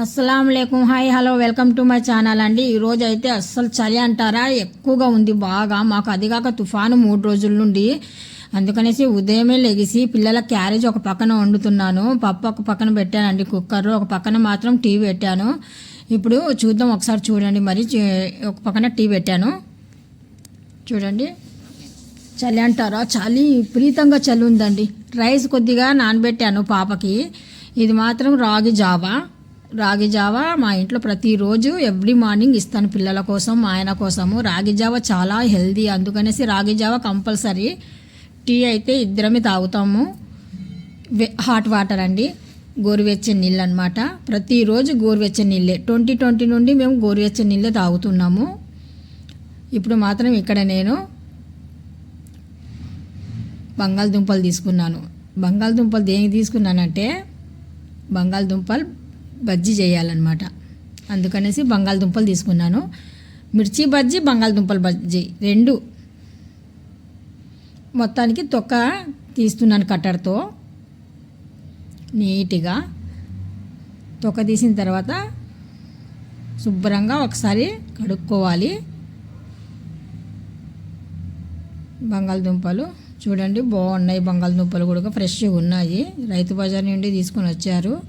అస్సలం లేకుం hi hello welcome to my channel అండి. ఈరోజు అయితే అస్సలు చలి అంటారా? ఎక్కువగా ఉంది బాగా. మాకు అదిగాక తుఫాను మూడు రోజుల నుండి. అందుకనేసి ఉదయమే లెగిసి పిల్లల క్యారేజ్ ఒక పక్కన వండుతున్నాను. పప్పు ఒక పక్కన పెట్టానండి కుక్కర్ ఒక పక్కన మాత్రం టీ పెట్టాను. ఇప్పుడు చూద్దాం ఒకసారి చూడండి. మరి చే- ఒక పక్కన టీ పెట్టాను. చూడండి. చలి అంటారా? చలి విపరీతంగా చలి ఉందండి. రైస్ కొద్దిగా నానబెట్టాను పాపకి. ఇది మాత్రం రాగి జావా. రాగి జావా మా ఇంట్లో ప్రతిరోజు ఎవ్రీ మార్నింగ్ ఇస్తాను పిల్లల కోసం మా ఆయన కోసము. రాగి జావ చాలా హెల్దీ. అందుకనేసి రాగి జావ కంపల్సరీ. టీ అయితే ఇద్దరమే తాగుతాము. హాట్ వాటర్ అండి. గోరువెచ్చని నీళ్ళు అనమాట ప్రతిరోజు గోరువెచ్చని నీళ్ళే. ట్వంటీ ట్వంటీ నుండి మేము గోరువెచ్చని నీళ్ళే తాగుతున్నాము. ఇప్పుడు మాత్రం ఇక్కడ నేను బంగాళదుంపలు తీసుకున్నాను. బంగాళదుంపలు దేనికి తీసుకున్నానంటే బంగాళదుంపలు బజ్జీ చేయాలన్నమాట. అందుకనేసి బంగాళదుంపలు తీసుకున్నాను. మిర్చి బజ్జీ బంగాళదుంపల బజ్జీ రెండు. మొత్తానికి తొక్క తీస్తున్నాను కట్టర్తో. నీట్గా తొక్క తీసిన తర్వాత శుభ్రంగా ఒకసారి కడుక్కోవాలి. బంగాళదుంపలు చూడండి బాగున్నాయి బంగాళదుంపలు కూడా ఫ్రెష్గా ఉన్నాయి. రైతు బజార్ నుండి తీసుకొని వచ్చారు.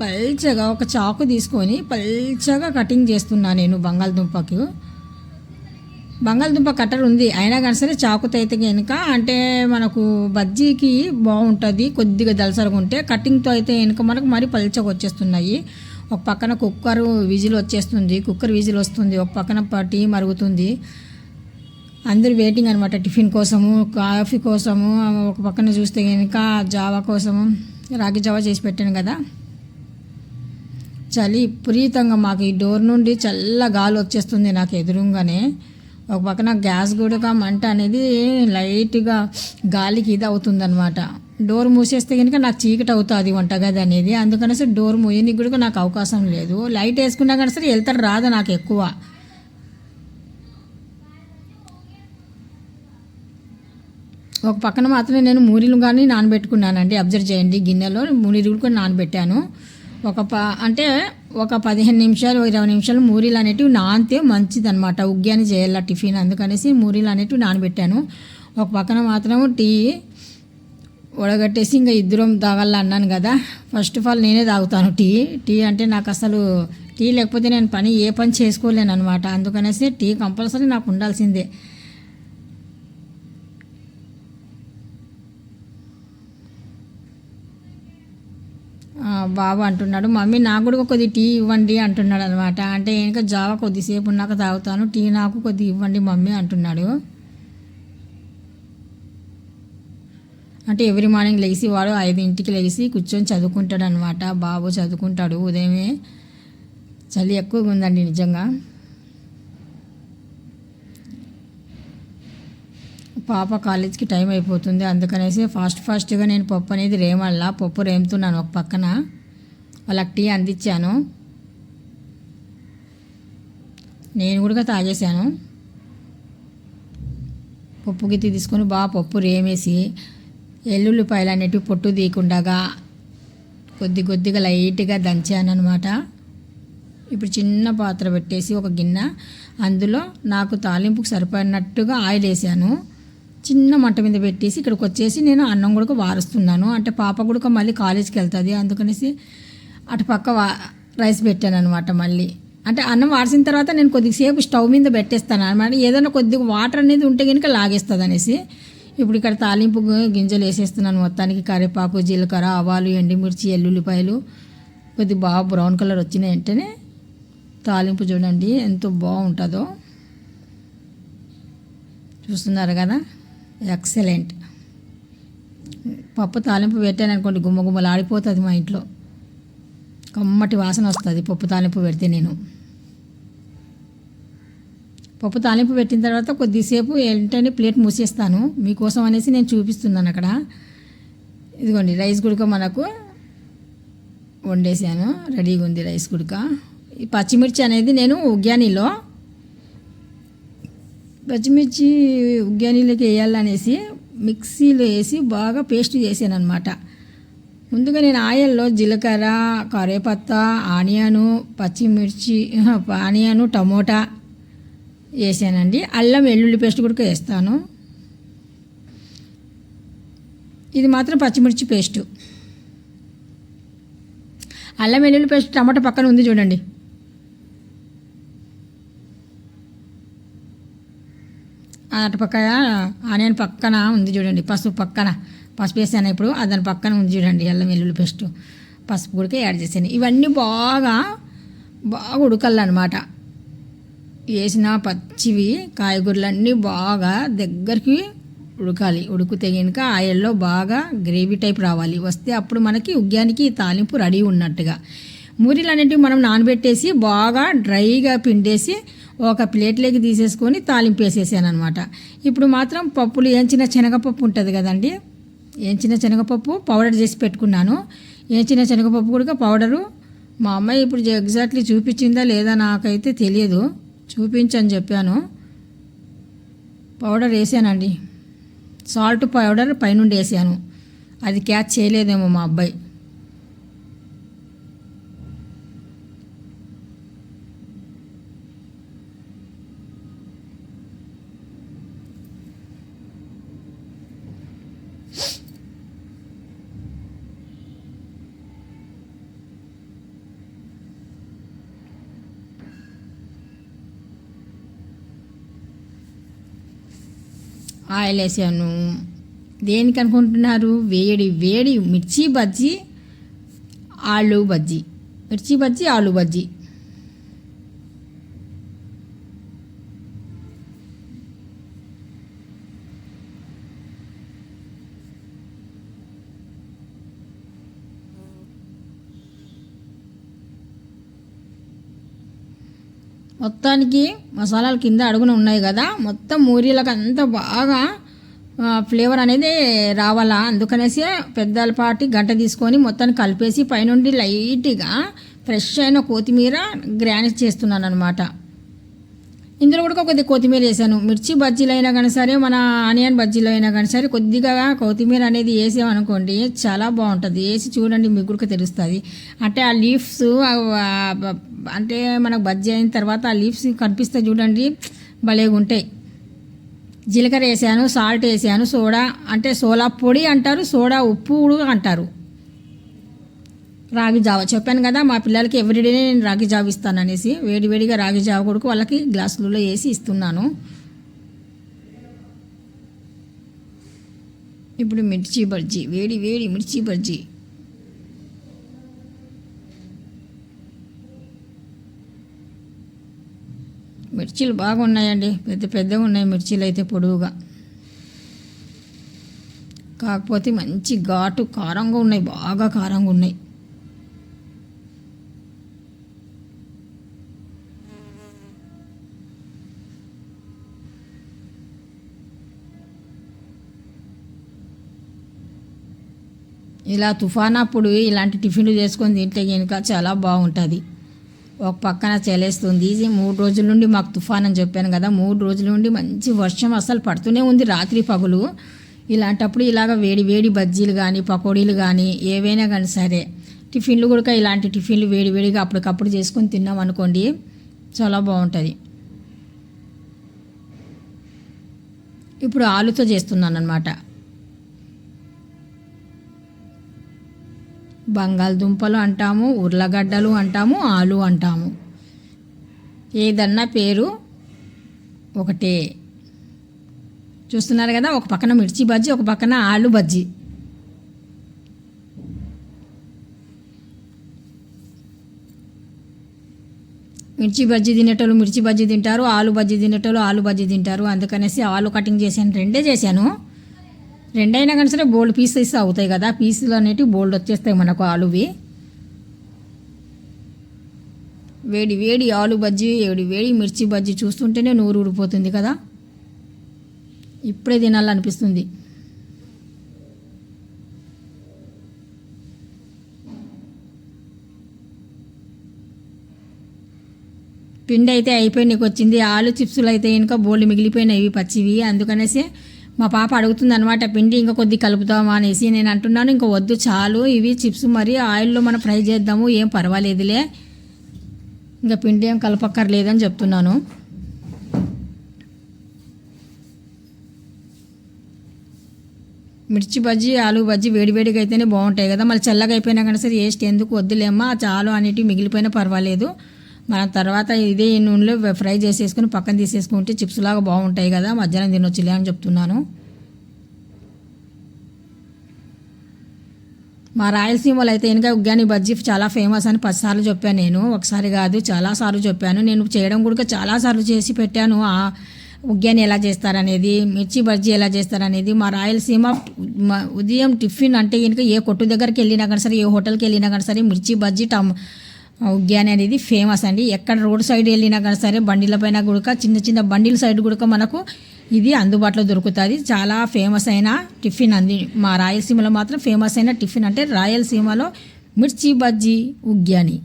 పల్చగా ఒక చాకు తీసుకొని పల్చగా కటింగ్ చేస్తున్నాను నేను బంగాళదుంపకి. బంగాళదుంప కట్టర్ ఉంది. అయినా కానీ సరే చాకుతో అయితే కనుక అంటే మనకు బజ్జీకి బాగుంటుంది. కొద్దిగా దలసరగా ఉంటే కటింగ్తో అయితే వెనుక మనకు మరి పల్చగా వచ్చేస్తున్నాయి. ఒక పక్కన కుక్కర్ విజిల్ వచ్చేస్తుంది. కుక్కర్ విజిల్ వస్తుంది. ఒక పక్కన టీ మరుగుతుంది. అందరూ వెయిటింగ్ అనమాట టిఫిన్ కోసము కాఫీ కోసము ఒక పక్కన చూస్తే కనుక జావా కోసము రాగి జావా చేసి పెట్టాను కదా. చలి విపరీతంగా మాకు ఈ డోర్ నుండి చల్ల గాలి వచ్చేస్తుంది నాకు ఎదురుగానే. ఒక పక్కన గ్యాస్ కూడా మంట అనేది లైట్గా గాలికి ఇది అవుతుందనమాట డోర్ మూసేస్తే కనుక నాకు చీకటి అవుతుంది వంటగది అనేది. అందుకనేసి డోర్ మూయనికి కూడా నాకు అవకాశం లేదు. లైట్ వేసుకున్నా కానీ సరే వెళ్తారు రాదు నాకు ఎక్కువ. ఒక పక్కన మాత్రమే నేను మూరీలు కానీ నానబెట్టుకున్నానండి. అబ్జర్వ్ చేయండి. గిన్నెలో మూరీలు కూడా నానబెట్టాను. ఒక ప అంటే ఒక పదిహేను నిమిషాలు ఇరవై నిమిషాలు మూరీలు అనేటివి నానితే మంచిది అనమాట ఉగ్గాని చేయాల టిఫిన్? అందుకనేసి మూరీలు అనేటివి నానబెట్టాను. ఒక పక్కన మాత్రం టీ వడగట్టేసి ఇంకా ఇద్దరం తాగాల అన్నాను కదా. ఫస్ట్ ఆఫ్ ఆల్ నేనే తాగుతాను టీ. టీ అంటే నాకు అసలు టీ లేకపోతే నేను పని ఏ పని చేసుకోలేను అనమాట అందుకనేసి టీ కంపల్సరీ నాకు ఉండాల్సిందే ఆ, బాబు అంటున్నాడు మమ్మీ నాకు కూడా కొద్ది టీ ఇవ్వండి అంటున్నాడు అనమాట. అంటే ఇంకా జావా కొద్దిసేపు ఉన్నాక తాగుతాను టీ నాకు కొద్ది ఇవ్వండి మమ్మీ అంటున్నాడు. అంటే ఎవ్రీ మార్నింగ్ లేచి వాడు ఐదింటికి లేచి కూర్చొని చదువుకుంటాడు అనమాట బాబు చదువుకుంటాడు ఉదయమే. చలి ఎక్కువగా ఉందండి నిజంగా. పాప కాలేజ్కి టైం అయిపోతుంది అందుకనేసి ఫాస్ట్ ఫాస్ట్గా నేను పప్పు అనేది రేమల్లా పప్పు రేముతున్నాను ఒక పక్కన. వాళ్ళకి టీ అందించాను. నేను కూడా తాగేశాను. పప్పు గిత్తి తీసుకొని బాగా పప్పు రేమేసి ఎల్లుల్లిపాయలు అనేటివి పొట్టు తీయకుండా కొద్ది కొద్దిగా లైట్గా దంచాను అనమాట ఇప్పుడు చిన్న పాత్ర పెట్టేసి ఒక గిన్నె అందులో నాకు తాలింపుకు సరిపడినట్టుగా ఆయిల్ వేసాను. చిన్న మంట మీద పెట్టేసి ఇక్కడికి వచ్చేసి నేను అన్నం కూడా వారుస్తున్నాను. అంటే పాప కూడా మళ్ళీ కాలేజీకి వెళ్తుంది. అందుకనేసి అటు పక్క రైస్ పెట్టాను అనమాట మళ్ళీ. అంటే అన్నం వాడిసిన తర్వాత నేను కొద్దిసేపు స్టవ్ మీద పెట్టేస్తాను అనమాట ఏదైనా కొద్దిగా వాటర్ అనేది ఉంటే కనుక లాగేస్తుంది అనేసి. ఇప్పుడు ఇక్కడ తాలింపు గింజలు వేసేస్తున్నాను మొత్తానికి. కరివేపాకు జీలకర్ర ఆవాలు ఎండుమిర్చి ఎల్లుల్లిపాయలు. కొద్ది బాగా బ్రౌన్ కలర్ వచ్చిన వెంటనే తాలింపు చూడండి ఎంతో బాగుంటుందో. చూస్తున్నారు కదా? ఎక్సలెంట్. పప్పు తాలింపు పెట్టాను అనుకోండి గుమ్మ గుమ్మలు ఆడిపోతుంది మా ఇంట్లో. కమ్మటి వాసన వస్తుంది. పప్పు తాలింపు పెడితే నేను. పప్పు తాలింపు పెట్టిన తర్వాత కొద్దిసేపు వెంటనే ప్లేట్ మూసేస్తాను. మీకోసం అనేసి నేను చూపిస్తున్నాను అక్కడ. ఇదిగోండి రైస్ గుడక మనకు వండేసాను రెడీగా ఉంది రైస్ గుడక. ఈ పచ్చిమిర్చి అనేది నేను ఉగ్యానీలో పచ్చిమిర్చి ఉగ్యానీలోకి వేయాలనేసి మిక్సీలో వేసి బాగా పేస్ట్ చేశాను అనమాట ముందుగా నేను ఆయిల్లో జీలకర్ర కరివేపత్త ఆనియను పచ్చిమిర్చి ఆనియను టమోటా వేసానండి. అల్లం వెల్లుల్లి పేస్ట్ కూడా వేస్తాను. ఇది మాత్రం పచ్చిమిర్చి పేస్టు. అల్లం వెల్లుల్లి పేస్ట్ టమాటా పక్కన ఉంది చూడండి. అటు పక్క ఆనియన్ పక్కన ఉంది చూడండి పసుపు పక్కన. పసుపు వేసాను ఇప్పుడు. దాని పక్కన ఉంది చూడండి అల్లం వెల్లుల్లి పేస్ట్. పసుపు కూడా యాడ్ చేశాను ఇవన్నీ బాగా బాగా ఉడకాలన్నమాట. వేసిన పచ్చివి కాయగూరలన్నీ బాగా దగ్గరికి ఉడకాలి. ఉడికితే కనుక ఆయిల్లో బాగా గ్రేవీ టైప్ రావాలి. వస్తే అప్పుడు మనకి ఉగ్యానికి తాలింపు రెడీ ఉన్నట్టుగా. మూరీలు అనేటివి మనం నానబెట్టేసి బాగా డ్రైగా పిండేసి ఒక ప్లేట్లోకి తీసేసుకొని తాలింపు వేసేసాను అనమాట ఇప్పుడు మాత్రం పప్పులు ఏంచిన శనగపప్పు ఉంటుంది కదండి? ఏంచిన శనగపప్పు పౌడర్ చేసి పెట్టుకున్నాను. ఏంచిన శనగపప్పు కూడా పౌడరు మా అమ్మాయి ఇప్పుడు ఎగ్జాక్ట్లీ చూపించిందా లేదా నాకైతే తెలియదు. చూపించని చెప్పాను. పౌడర్ వేసానండి. సాల్ట్ పౌడర్ పైనుండి వేసాను. అది క్యాచ్ చేయలేదేమో మా అబ్బాయి. ఆయిల్ వేసాను దేనికి అనుకుంటున్నారు? వేడి వేడి మిర్చి బజ్జీ ఆలు బజ్జీ. మిర్చి బజ్జీ ఆలు బజ్జీ. మొత్తానికి మసాలాలు కింద అడుగున ఉన్నాయి కదా. మొత్తం మూరీలకు అంతా బాగా ఫ్లేవర్ అనేది రావాలా? అందుకనేసి పెద్దలపాటి గంట తీసుకొని మొత్తాన్ని కలిపేసి పైనుండి లైట్గా ఫ్రెష్ అయిన కొత్తిమీర గ్రానిష్ చేస్తున్నాను అనమాట ఇందులో కూడా కొద్దిగా కొత్తిమీర వేసాను. మిర్చి బజ్జీలు అయినా కానీ సరే మన ఆనియన్ బజ్జీలు అయినా కానీ సరే కొద్దిగా కొత్తిమీర అనేది వేసామనుకోండి చాలా బాగుంటుంది. వేసి చూడండి మీకు కూడా తెలుస్తుంది. అంటే ఆ లీవ్స్ అంటే మనకు బజ్జీ అయిన తర్వాత ఆ లీవ్స్ కనిపిస్తే చూడండి భలేగా ఉంటాయి. జీలకర్ర వేసాను సాల్ట్ వేసాను సోడా అంటే సోలా పొడి అంటారు సోడా ఉప్పు అంటారు. రాగి జావ. చెప్పాను కదా మా పిల్లలకి ఎవ్రీడేనే నేను రాగి జావ ఇస్తాను అనేసి వేడివేడిగా రాగి జావ కొడుకు వాళ్ళకి గ్లాసులలో వేసి ఇస్తున్నాను. ఇప్పుడు మిర్చి బజ్జీ వేడి వేడి మిర్చి బజ్జీ. మిర్చీలు బాగున్నాయండి పెద్ద పెద్దగా ఉన్నాయి మిర్చీలు అయితే పొడవుగా. కాకపోతే మంచి ఘాటు కారంగా ఉన్నాయి బాగా కారంగా ఉన్నాయి. ఇలా తుఫాన్ అప్పుడు ఇలాంటి టిఫిన్లు చేసుకొని తింటే కనుక చాలా బాగుంటుంది. ఒక పక్కన చలేస్తుంది. ఇది మూడు రోజుల నుండి మాకు తుఫాన్ అని చెప్పాను కదా మూడు రోజుల నుండి మంచి వర్షం అసలు పడుతూనే ఉంది రాత్రి పగులు. ఇలాంటప్పుడు ఇలాగ వేడి వేడి బజ్జీలు కానీ పకోడీలు కానీ ఏవైనా కానీ సరే టిఫిన్లు కూడా ఇలాంటి టిఫిన్లు వేడి వేడిగా అప్పటికప్పుడు చేసుకొని తిన్నాం అనుకోండి చాలా బాగుంటుంది. ఇప్పుడు ఆలుతో చేస్తున్నాను అనమాట బంగాళదుంపలు అంటాము ఉర్లగడ్డలు అంటాము ఆలు అంటాము. ఏదన్నా పేరు ఒకటే. చూస్తున్నారు కదా ఒక పక్కన మిర్చి బజ్జీ ఒక పక్కన ఆలు బజ్జీ. మిర్చి బజ్జీ తినేటోళ్ళు మిర్చి బజ్జీ తింటారు ఆలు బజ్జీ తినేటోళ్ళు ఆలు బజ్జీ తింటారు. అందుకనేసి ఆలు కటింగ్ చేశాను రెండే చేశాను. రెండైనా కానీ సరే బోల్డ్ పీసెస్ అవుతాయి కదా పీసులు అనేటివి బోల్డ్ వచ్చేస్తాయి మనకు ఆలువి. వేడి వేడి ఆలు బజ్జీ వేడి వేడి మిర్చి బజ్జీ చూస్తుంటేనే నూరు ఊరిపోతుంది కదా. ఇప్పుడే తినాలనిపిస్తుంది. పిండి అయితే అయిపోయి నీకు వచ్చింది ఆలు చిప్సులు అయితే ఇంకా బోల్డ్ మిగిలిపోయినాయి ఇవి పచ్చివి. అందుకనేసి మా పాప అడుగుతుంది అనమాట పిండి ఇంకా కొద్ది కలుపుతామా అనేసి. నేను అంటున్నాను ఇంకా వద్దు చాలు. ఇవి చిప్స్ మరి ఆయిల్లో మనం ఫ్రై చేద్దాము ఏం పర్వాలేదులే. ఇంకా పిండి ఏం కలపక్కర్లేదని చెప్తున్నాను. మిర్చి బజ్జీ ఆలు బజ్జీ వేడివేడిగా అయితేనే బాగుంటాయి కదా. మళ్ళీ చల్లగా అయిపోయినా కానీ సరే వేస్ట్ ఎందుకు? వద్దులేమ్మా చాలు అనేటివి మిగిలిపోయినా పర్వాలేదు. మనం తర్వాత ఇదే ఈ నూనెలో ఫ్రై చేసేసుకుని పక్కన తీసేసుకుంటే చిప్స్ లాగా బాగుంటాయి కదా మధ్యాహ్నం తినొచ్చులే అని చెప్తున్నాను. మా రాయలసీమలో అయితే ఇంకా ఉగ్గాని బజ్జీ చాలా ఫేమస్ అని పదిసార్లు చెప్పాను నేను. ఒకసారి కాదు చాలాసార్లు చెప్పాను. నేను చేయడం కూడా చాలాసార్లు చేసి పెట్టాను. ఆ ఉగ్గాని ఎలా చేస్తారనేది మిర్చి బజ్జీ ఎలా చేస్తారనేది మా రాయలసీమ ఉదయం టిఫిన్ అంటే కనుక ఏ కొట్టు దగ్గరికి వెళ్ళినా కానీ సరే ఏ హోటల్కి వెళ్ళినా కానీ సరే మిర్చి బజ్జీ టమ్ ఉగ్యాని అనేది ఫేమస్ అండి. ఎక్కడ రోడ్ సైడ్ వెళ్ళినా కానీ సరే బండిల పైన చిన్న చిన్న బండిల సైడ్ కూడా మనకు ఇది అందుబాటులో దొరుకుతుంది. చాలా ఫేమస్ అయిన టిఫిన్ అంది. మా రాయలసీమలో మాత్రం ఫేమస్ అయిన టిఫిన్ అంటే రాయలసీమలో మిర్చి బజ్జీ ఉగ్యాని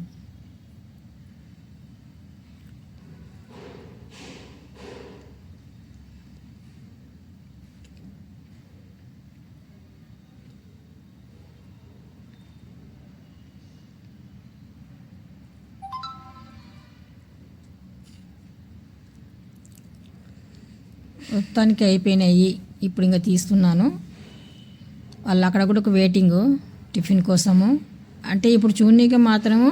మొత్తానికి అయిపోయినాయి. ఇప్పుడు ఇంకా తీస్తున్నాను. వాళ్ళు అక్కడ కూడా ఒక వెయిటింగ్ టిఫిన్ కోసము. అంటే ఇప్పుడు చూడనీకి మాత్రము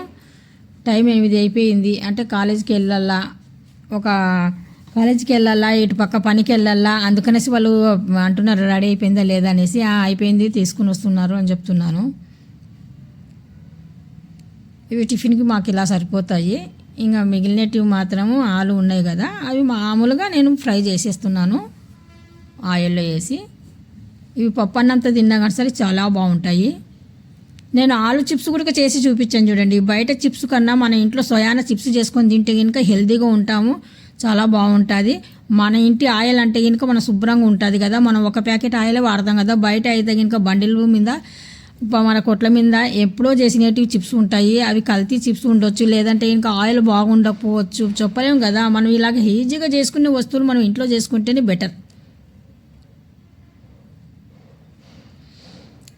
టైం ఎనిమిది అయిపోయింది. అంటే కాలేజీకి వెళ్ళాలా ఒక కాలేజీకి వెళ్ళాలా ఇటు పక్క పనికి వెళ్ళాలా అందుకనేసి వాళ్ళు అంటున్నారు రెడీ అయిపోయిందా లేదా? అనేసి అయిపోయింది తీసుకుని వస్తున్నారు అని చెప్తున్నాను. ఇవి టిఫిన్కి మాకు ఇలా సరిపోతాయి. ఇంకా మిగిలినటివి మాత్రము ఆలు ఉన్నాయి కదా అవి మామూలుగా నేను ఫ్రై చేసేస్తున్నాను ఆయిల్లో వేసి. ఇవి పప్పు అన్నంత తిన్నా కానీ సరే చాలా బాగుంటాయి. నేను ఆలు చిప్స్ కూడా చేసి చూపించాను చూడండి. బయట చిప్స్ కన్నా మన ఇంట్లో సొయాన చిప్స్ చేసుకొని తింటే కనుక హెల్తీగా ఉంటాము చాలా బాగుంటుంది. మన ఇంటి ఆయిల్ అంటే కనుక మన శుభ్రంగా ఉంటుంది కదా మనం ఒక ప్యాకెట్ ఆయిలే వాడతాం కదా బయట అయితే కనుక బండిల మీద మన కొట్ల మీద ఎప్పుడో చేసినవి చిప్స్ ఉంటాయి అవి కల్తీ చిప్స్ ఉండొచ్చు లేదంటే ఇంకా ఆయిల్ బాగుండకపోవచ్చు. చెప్పలేం కదా మనం ఇలాగ ఈజీగా చేసుకునే వస్తువులు మనం ఇంట్లో చేసుకుంటేనే బెటర్.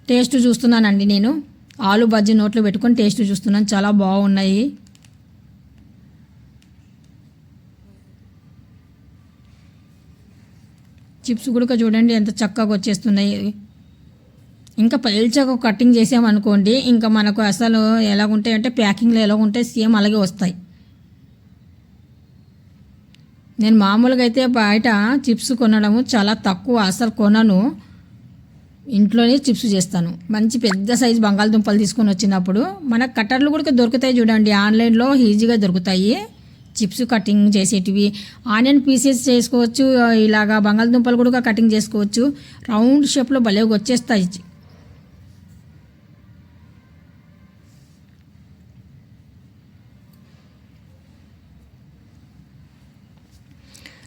టేస్ట్ చూస్తున్నానండి నేను. ఆలు బజ్జీ నోట్లో పెట్టుకొని టేస్ట్ చూస్తున్నాను. చాలా బాగున్నాయి. చిప్స్ కూడా చూడండి ఎంత చక్కగా వచ్చేస్తున్నాయి. ఇంకా పల్చగా కటింగ్ చేసామనుకోండి ఇంకా మనకు అసలు ఎలాగుంటాయి అంటే ప్యాకింగ్లో ఎలాగుంటాయి సేమ్ అలాగే వస్తాయి. నేను మామూలుగా అయితే బయట చిప్స్ కొనడము చాలా తక్కువ అసలు కొనను. ఇంట్లోనే చిప్స్ చేస్తాను. మంచి పెద్ద సైజు బంగాళదుంపలు తీసుకొని వచ్చినప్పుడు మన కట్టర్లు కూడా దొరుకుతాయి చూడండి ఆన్లైన్లో ఈజీగా దొరుకుతాయి. చిప్స్ కటింగ్ చేసేటివి ఆనియన్ పీసెస్ చేసుకోవచ్చు ఇలాగా బంగాళదుంపలు కూడా కటింగ్ చేసుకోవచ్చు. రౌండ్ షేప్లో భలే వచ్చేస్తాయి.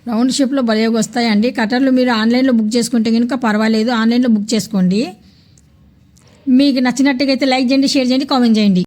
రౌండ్ షేప్లో భలే వస్తాయండి. కటర్లు మీరు ఆన్లైన్లో బుక్ చేసుకుంటే కనుక పర్వాలేదు. ఆన్లైన్లో బుక్ చేసుకోండి. మీకు నచ్చినట్టుగా అయితే లైక్ చేయండి షేర్ చేయండి కామెంట్ చేయండి.